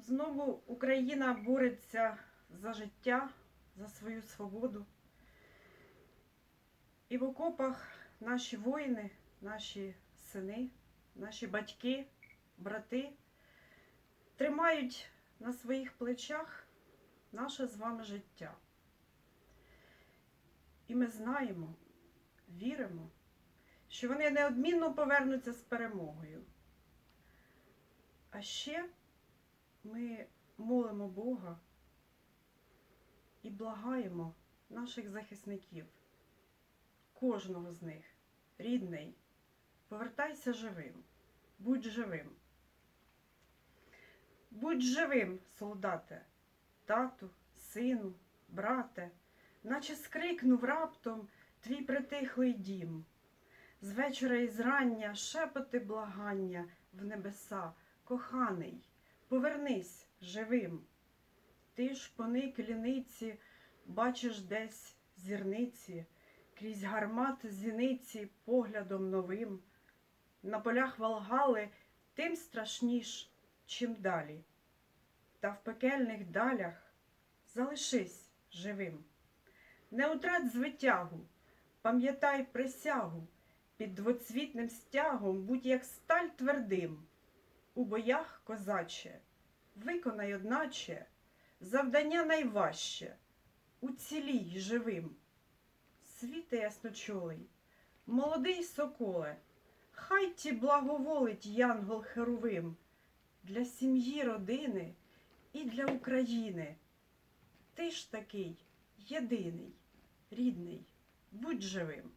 Знову Україна бореться за життя, за свою свободу. І в окопах наші воїни, наші сини, наші батьки, брати тримають на своїх плечах наше з вами життя. І ми знаємо, віримо, що вони неодмінно повернуться з перемогою. А ще ми молимо Бога і благаємо наших захисників, кожного з них, рідний, повертайся живим, будь живим. Будь живим, солдате, тату, сину, брате, наче скрикнув раптом твій притихлий дім. З вечора і зрання шепоти благання в небеса, коханий, повернись живим. Ти ж поник ліниці, бачиш десь зірниці, крізь гармат зіниці поглядом новим. На полях Волгали тим страшніш, чим далі. Та в пекельних далях залишись живим. Не утрать звитягу, пам'ятай присягу, під двоцвітним стягом будь як сталь твердим. У боях, козаче, виконай одначе завдання найважче, уцілій живим. Світе ясночолий, молодий соколе, хай ті благоволить Янгол Херовим для сім'ї родини і для України. Ти ж такий єдиний, рідний, будь живим.